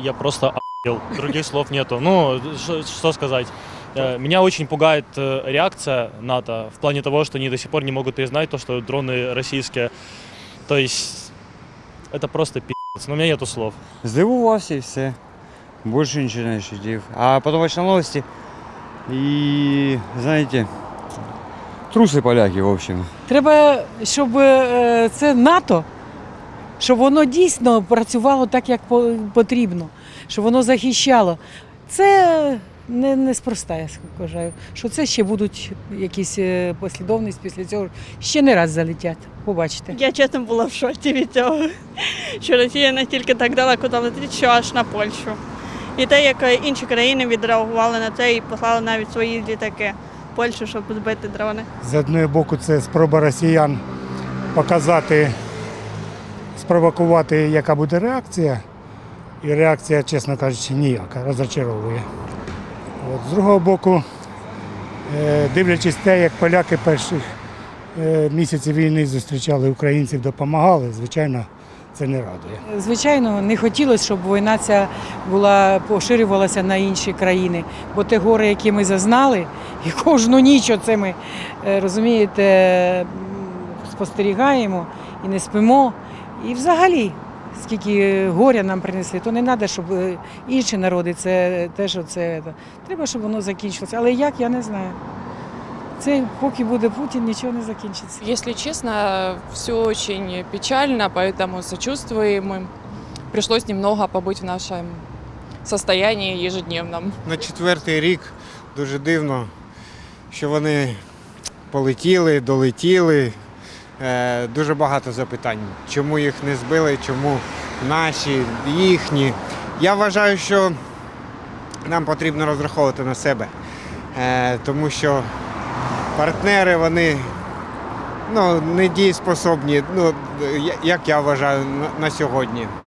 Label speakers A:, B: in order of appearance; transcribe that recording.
A: Я просто охуел. Других слов нету. Ну, ш- что сказать. Э, Меня очень пугает э, реакция НАТО в плане того, что они до сих пор не могут признать то, что дроны российские. То есть это просто пи***ц. Но у меня нету слов.
B: Здивувався і все. Більше нічого не ощутив. А потім почали новості. І, знаєте, труси поляки, в общем.
C: Треба, щоб е, це НАТО, щоб воно дійсно працювало так, як по- потрібно, щоб воно захищало. Це не, неспроста, я вважаю. Що це ще будуть якісь е, послідовність після цього. Ще не раз залетять. Побачите.
D: Я чесно була в шоці від цього, що Росія настільки так далеко залетить, що аж на Польщу. І те, як інші країни відреагували на це і послали навіть свої літаки в Польщу, щоб збити дрони.
E: З одного боку, це спроба росіян показати, спровокувати, яка буде реакція. І реакція, чесно кажучи, ніяка, розочаровує. От, з другого боку, е, дивлячись те, як поляки перших е, місяців війни зустрічали українців, допомагали, звичайно, це не радує.
C: Звичайно, не хотілося, щоб війна ця була поширювалася на інші країни. Бо те горе, яке ми зазнали, і кожну ніч оце ми е, розумієте, спостерігаємо і не спимо. І взагалі, скільки горя нам принесли, то не треба, щоб е, інші народи це теж оце. це. Треба, щоб воно закінчилося. Але як, я не знаю. Це поки буде Путін, нічого не закінчиться.
F: Если честно, все очень печально, поэтому сочувствуем им. Пришлось немного побыть в нашем состоянии ежедневном.
G: на четвертий рік дуже дивно, що вони полетіли, долетіли. Е, дуже багато запитань, чому їх не збили, чому наші, їхні. Я вважаю, що нам потрібно розраховувати на себе, е, тому що партнери вони ну, не дієспособні, ну, як я вважаю, на сьогодні.